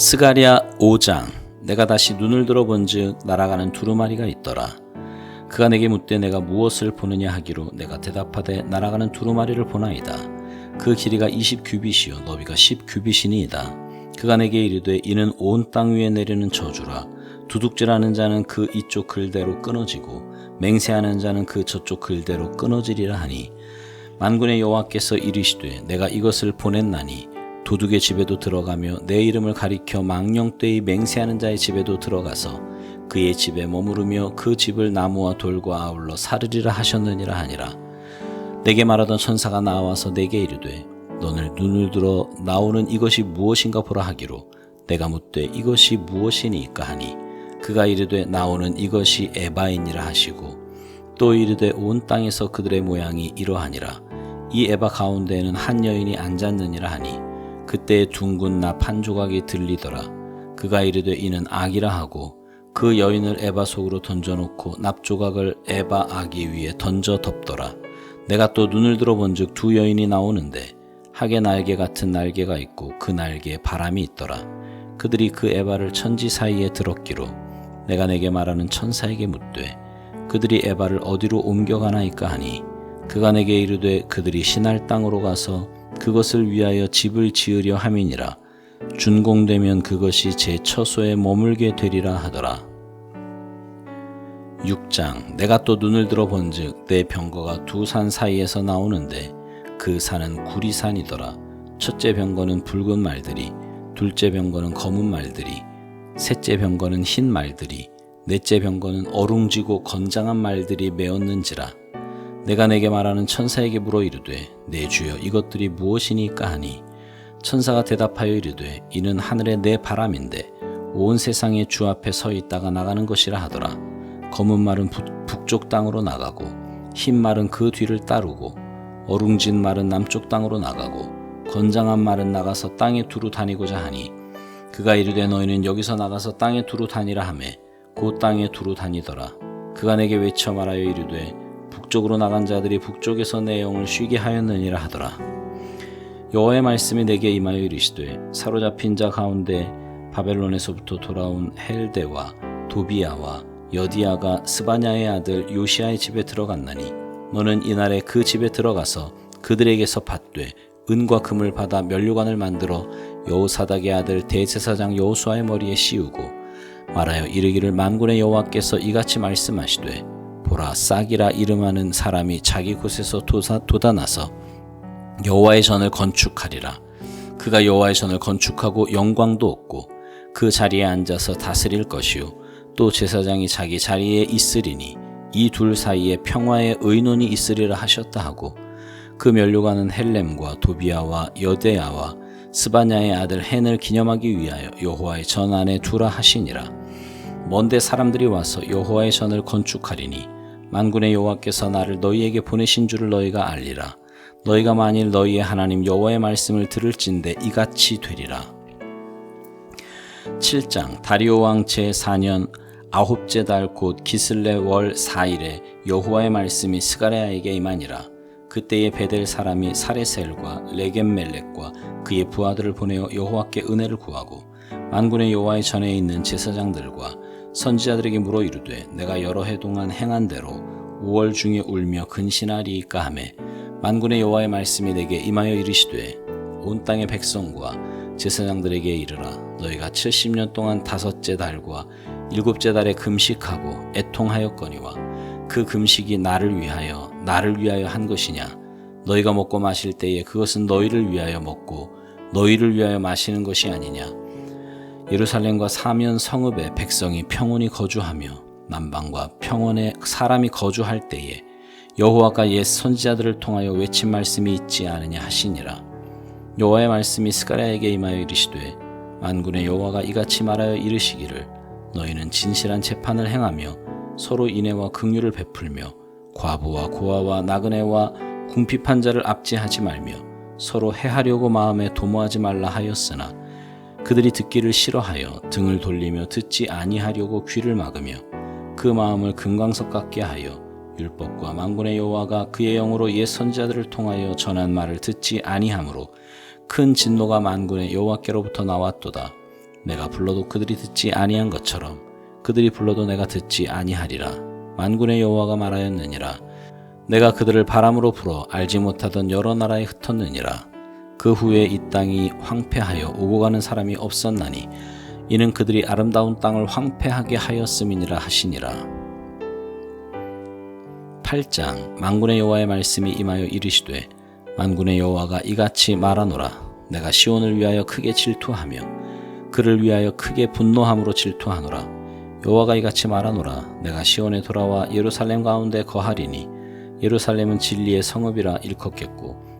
스가랴 5장 내가 다시 눈을 들어본즉 날아가는 두루마리가 있더라. 그가 내게 묻되 내가 무엇을 보느냐 하기로 내가 대답하되 날아가는 두루마리를 보나이다. 그 길이가 20 규빗이요 너비가 10 규빗이니이다. 그가 내게 이르되 이는 온 땅 위에 내리는 저주라. 두둑질하는 자는 그 이쪽 글대로 끊어지고 맹세하는 자는 그 저쪽 글대로 끊어지리라 하니. 만군의 여호와께서 이르시되 내가 이것을 보냈나니 도둑의 집에도 들어가며 내 이름을 가리켜 망령되이 맹세하는 자의 집에도 들어가서 그의 집에 머무르며 그 집을 나무와 돌과 아울러 사르리라 하셨느니라 하니라. 내게 말하던 천사가 나와서 내게 이르되 너는 눈을 들어 나오는 이것이 무엇인가 보라 하기로 내가 묻되 이것이 무엇이니까 하니 그가 이르되 나오는 이것이 에바이니라 하시고 또 이르되 온 땅에서 그들의 모양이 이러하니라. 이 에바 가운데에는 한 여인이 앉았느니라 하니 그때 둥근 납한 조각이 들리더라. 그가 이르되 이는 악이라 하고 그 여인을 에바 속으로 던져놓고 납 조각을 에바 아기 위에 던져 덮더라. 내가 또 눈을 들어본즉 두 여인이 나오는데 하게 날개 같은 날개가 있고 그 날개에 바람이 있더라. 그들이 그 에바를 천지 사이에 들었기로 내가 내게 말하는 천사에게 묻되 그들이 에바를 어디로 옮겨가나이까 하니 그가 내게 이르되 그들이 신할 땅으로 가서 그것을 위하여 집을 지으려 함이니라. 준공되면 그것이 제 처소에 머물게 되리라 하더라. 6장 내가 또 눈을 들어 본즉 내 병거가 두 산 사이에서 나오는데 그 산은 구리산이더라. 첫째 병거는 붉은 말들이 둘째 병거는 검은 말들이 셋째 병거는 흰 말들이 넷째 병거는 어룽지고 건장한 말들이 메었는지라 내가 내게 말하는 천사에게 물어 이르되 내 주여 이것들이 무엇이니까 하니? 천사가 대답하여 이르되 이는 하늘의 내 바람인데 온 세상의 주 앞에 서 있다가 나가는 것이라 하더라. 검은 말은 부- 북쪽 땅으로 나가고 흰 말은 그 뒤를 따르고 어룽진 말은 남쪽 땅으로 나가고 건장한 말은 나가서 땅에 두루 다니고자 하니 그가 이르되 너희는 여기서 나가서 땅에 두루 다니라 하매 곧 땅에 두루 다니더라. 그가 내게 외쳐 말하여 이르되 북쪽으로 나간 자들이 북쪽에서 내 영을 쉬게 하였느니라 하더라. 여호와의 말씀이 내게 임하여 이르시되 사로잡힌 자 가운데 바벨론에서부터 돌아온 헬데와 도비아와 여디아가 스바냐의 아들 요시아의 집에 들어갔나니 너는 이날에 그 집에 들어가서 그들에게서 받되 은과 금을 받아 면류관을 만들어 여호사닥의 아들 대제사장 여호수아의 머리에 씌우고 말하여 이르기를 만군의 여호와께서 이같이 말씀하시되 보라 싹이라 이름하는 사람이 자기 곳에서 도사, 돋아나서 여호와의 전을 건축하리라. 그가 여호와의 전을 건축하고 영광도 얻고 그 자리에 앉아서 다스릴 것이요. 또 제사장이 자기 자리에 있으리니 이 둘 사이에 평화의 의논이 있으리라 하셨다 하고 그 면류관은 헬렘과 도비아와 여데아와 스바냐의 아들 헨을 기념하기 위하여 여호와의 전 안에 두라 하시니라. 먼데 사람들이 와서 여호와의 전을 건축하리니 만군의 여호와께서 나를 너희에게 보내신 줄을 너희가 알리라. 너희가 만일 너희의 하나님 여호와의 말씀을 들을진대 이같이 되리라. 7장 다리오 왕 제4년 아홉째 달 곧 기슬레 월 4일에 여호와의 말씀이 스가랴에게 임하니라. 그때에 베델 사람이 사레셀과 레겜멜렉과 그의 부하들을 보내어 여호와께 은혜를 구하고 만군의 여호와의 전에 있는 제사장들과 선지자들에게 물어 이르되 내가 여러 해 동안 행한 대로 5월 중에 울며 근신하리이까 하매 만군의 여호와의 말씀이 내게 임하여 이르시되 온 땅의 백성과 제사장들에게 이르라. 너희가 70년 동안 다섯째 달과 일곱째 달에 금식하고 애통하였거니와 그 금식이 나를 위하여 나를 위하여 한 것이냐? 너희가 먹고 마실 때에 그것은 너희를 위하여 먹고 너희를 위하여 마시는 것이 아니냐 예루살렘과 사면 성읍에 백성이 평온히 거주하며 남방과 평원에 사람이 거주할 때에 여호와가 옛 선지자들을 통하여 외친 말씀이 있지 않으냐 하시니라. 여호와의 말씀이 스가랴에게 임하여 이르시되 만군의 여호와가 이같이 말하여 이르시기를 너희는 진실한 재판을 행하며 서로 인애와 긍휼을 베풀며 과부와 고아와 나그네와 궁핍한 자를 압제하지 말며 서로 해하려고 마음에 도모하지 말라 하였으나 그들이 듣기를 싫어하여 등을 돌리며 듣지 아니하려고 귀를 막으며 그 마음을 금광석 같게 하여 율법과 만군의 여호와가 그의 영으로 옛 선지자들을 통하여 전한 말을 듣지 아니하므로 큰 진노가 만군의 여호와께로부터 나왔도다. 내가 불러도 그들이 듣지 아니한 것처럼 그들이 불러도 내가 듣지 아니하리라. 만군의 여호와가 말하였느니라. 내가 그들을 바람으로 불어 알지 못하던 여러 나라에 흩었느니라 그 후에 이 땅이 황폐하여 오고 가는 사람이 없었나니 이는 그들이 아름다운 땅을 황폐하게 하였음이니라 하시니라. 8장 만군의 여호와의 말씀이 임하여 이르시되 만군의 여호와가 이같이 말하노라. 내가 시온을 위하여 크게 질투하며 그를 위하여 크게 분노함으로 질투하노라. 여호와가 이같이 말하노라. 내가 시온에 돌아와 예루살렘 가운데 거하리니 예루살렘은 진리의 성읍이라 일컫겠고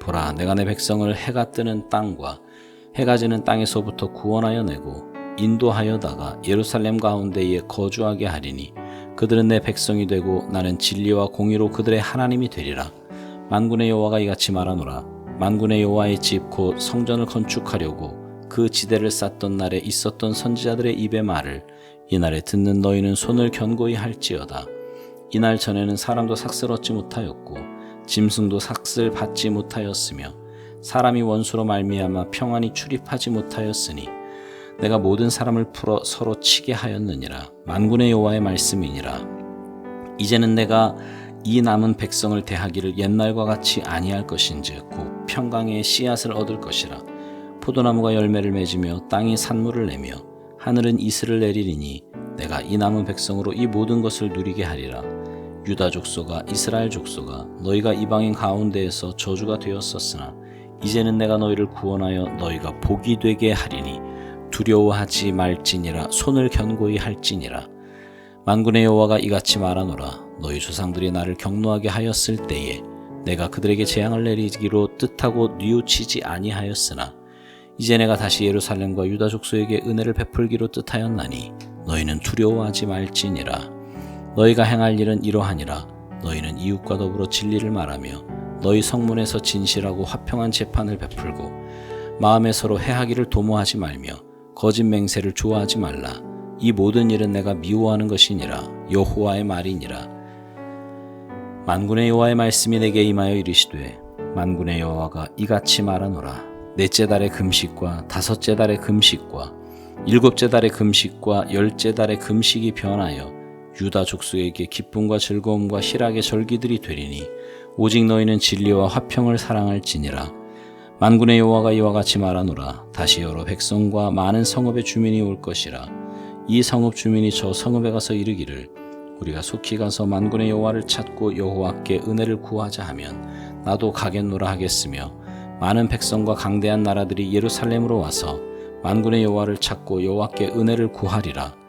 보라. 내가 내 백성을 해가 뜨는 땅과 해가 지는 땅에서부터 구원하여 내고 인도하여다가 예루살렘 가운데에 거주하게 하리니 그들은 내 백성이 되고 나는 진리와 공의로 그들의 하나님이 되리라. 만군의 여호와가 이같이 말하노라. 만군의 여호와의 집 곧 성전을 건축하려고 그 지대를 쌓던 날에 있었던 선지자들의 입의 말을 이날에 듣는 너희는 손을 견고히 할지어다. 이날 전에는 사람도 삭슬 얻지 못하였고 짐승도 삭슬 받지 못하였으며 사람이 원수로 말미암아 평안히 출입하지 못하였으니 내가 모든 사람을 풀어 서로 치게 하였느니라. 만군의 여호와의 말씀이니라. 이제는 내가 이 남은 백성을 대하기를 옛날과 같이 아니할 것인즉 곧 평강의 씨앗을 얻을 것이라. 포도나무가 열매를 맺으며 땅이 산물을 내며 하늘은 이슬을 내리리니 내가 이 남은 백성으로 이 모든 것을 누리게 하리라 유다 족소가 이스라엘 족소가 너희가 이방인 가운데에서 저주가 되었었으나 이제는 내가 너희를 구원하여 너희가 복이 되게 하리니 두려워하지 말지니라 손을 견고히 할지니라. 만군의 여호와가 이같이 말하노라 너희 조상들이 나를 경노하게 하였을 때에 내가 그들에게 재앙을 내리기로 뜻하고 뉘우치지 아니하였으나 이제 내가 다시 예루살렘과 유다 족속에게 은혜를 베풀기로 뜻하였나니 너희는 두려워하지 말지니라 너희가 행할 일은 이러하니라. 너희는 이웃과 더불어 진리를 말하며 너희 성문에서 진실하고 화평한 재판을 베풀고 마음에 서로 해하기를 도모하지 말며 거짓 맹세를 좋아하지 말라. 이 모든 일은 내가 미워하는 것이니라. 여호와의 말이니라. 만군의 여호와의 말씀이 내게 임하여 이르시되 만군의 여호와가 이같이 말하노라. 넷째 달의 금식과 다섯째 달의 금식과 일곱째 달의 금식과 열째 달의 금식이 변하여 유다 족속에게 기쁨과 즐거움과 희락의 절기들이 되리니 오직 너희는 진리와 화평을 사랑할지니라. 만군의 여호와가 이와 같이 말하노라. 다시 여러 백성과 많은 성읍의 주민이 올 것이라. 이 성읍 주민이 저 성읍에 가서 이르기를 우리가 속히 가서 만군의 여호와를 찾고 여호와께 은혜를 구하자 하면 나도 가겠노라 하겠으며 많은 백성과 강대한 나라들이 예루살렘으로 와서 만군의 여호와를 찾고 여호와께 은혜를 구하리라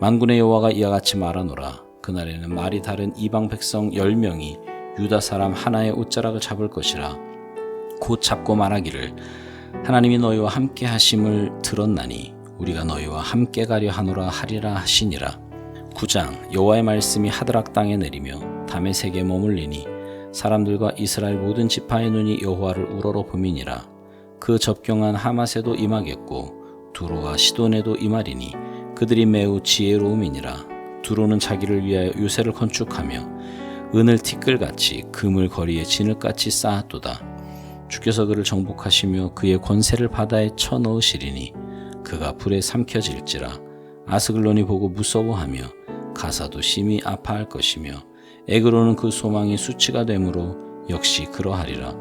만군의 여호와가 이와 같이 말하노라. 그날에는 말이 다른 이방 백성 열 명이 유다 사람 하나의 옷자락을 잡을 것이라. 곧 잡고 말하기를 하나님이 너희와 함께 하심을 들었나니 우리가 너희와 함께 가려 하노라 하리라 하시니라. 9장 여호와의 말씀이 하드락 땅에 내리며 담의 세계 머물리니 사람들과 이스라엘 모든 지파의 눈이 여호와를 우러러 봄이니라. 그 접경한 하맛에도 임하겠고 두로와 시돈에도 임하리니 그들이 매우 지혜로움이니라. 두로는 자기를 위하여 요새를 건축하며 은을 티끌같이 금을 거리에 진흙같이 쌓았도다. 주께서 그를 정복하시며 그의 권세를 바다에 쳐 넣으시리니 그가 불에 삼켜질지라. 아스글론이 보고 무서워하며 가사도 심히 아파할 것이며 에그로는 그 소망이 수치가 되므로 역시 그러하리라.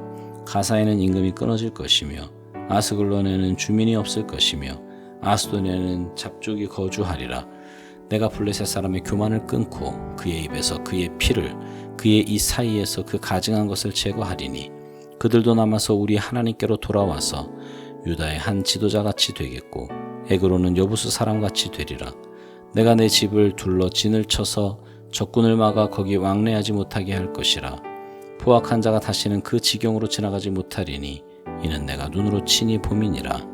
가사에는 임금이 끊어질 것이며 아스글론에는 주민이 없을 것이며 아스돈에는 잡족이 거주하리라. 내가 블레셋 사람의 교만을 끊고 그의 입에서 그의 피를 그의 이 사이에서 그 가증한 것을 제거하리니 그들도 남아서 우리 하나님께로 돌아와서 유다의 한 지도자 같이 되겠고 에그로는 여부수 사람 같이 되리라. 내가 내 집을 둘러 진을 쳐서 적군을 막아 거기 왕래하지 못하게 할 것이라. 포악한 자가 다시는 그 지경으로 지나가지 못하리니 이는 내가 눈으로 친히 봄이니라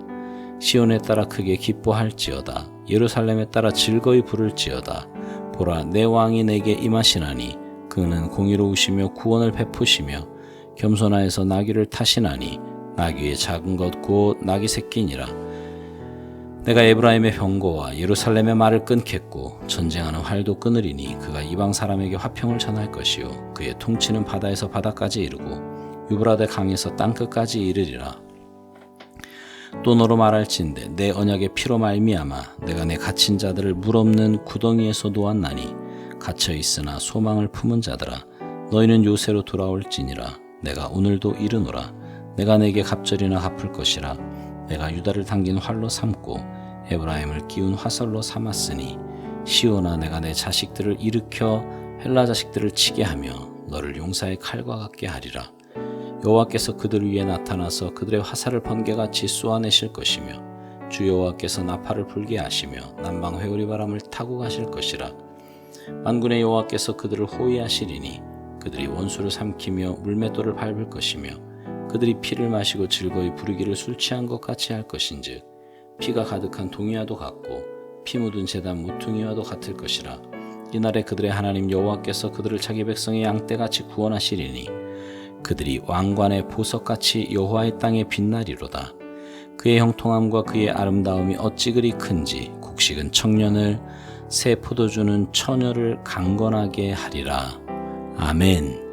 시온에 따라 크게 기뻐할지어다. 예루살렘에 따라 즐거이 부를지어다. 보라 내 왕이 내게 임하시나니 그는 공의로우시며 구원을 베푸시며 겸손하여서 나귀를 타시나니 나귀의 작은 것 곧 나귀 새끼니라. 내가 에브라임의 병거와 예루살렘의 말을 끊겠고 전쟁하는 활도 끊으리니 그가 이방 사람에게 화평을 전할 것이요. 그의 통치는 바다에서 바다까지 이르고 유브라데 강에서 땅 끝까지 이르리라 또 너로 말할진대 내 언약의 피로 말미암아 내가 내 갇힌 자들을 물 없는 구덩이에서 놓았나니 갇혀 있으나 소망을 품은 자들아 너희는 요새로 돌아올지니라. 내가 오늘도 이르노라. 내가 내게 갑절이나 갚을 것이라. 내가 유다를 당긴 활로 삼고 에브라임을 끼운 화살로 삼았으니 시오나 내가 내 자식들을 일으켜 헬라 자식들을 치게 하며 너를 용사의 칼과 같게 하리라 여호와께서 그들 위에 나타나서 그들의 화살을 번개같이 쏘아내실 것이며 주 여호와께서 나팔을 불게 하시며 남방 회오리 바람을 타고 가실 것이라. 만군의 여호와께서 그들을 호위하시리니 그들이 원수를 삼키며 물맷돌을 밟을 것이며 그들이 피를 마시고 즐거이 부르기를 술 취한 것 같이 할 것인즉 피가 가득한 동이와도 같고 피 묻은 재단 모퉁이와도 같을 것이라. 이날에 그들의 하나님 여호와께서 그들을 자기 백성의 양떼같이 구원하시리니 그들이 왕관의 보석같이 여호와의 땅에 빛나리로다. 그의 형통함과 그의 아름다움이 어찌 그리 큰지 곡식은 청년을 새 포도주는 처녀를 강건하게 하리라. 아멘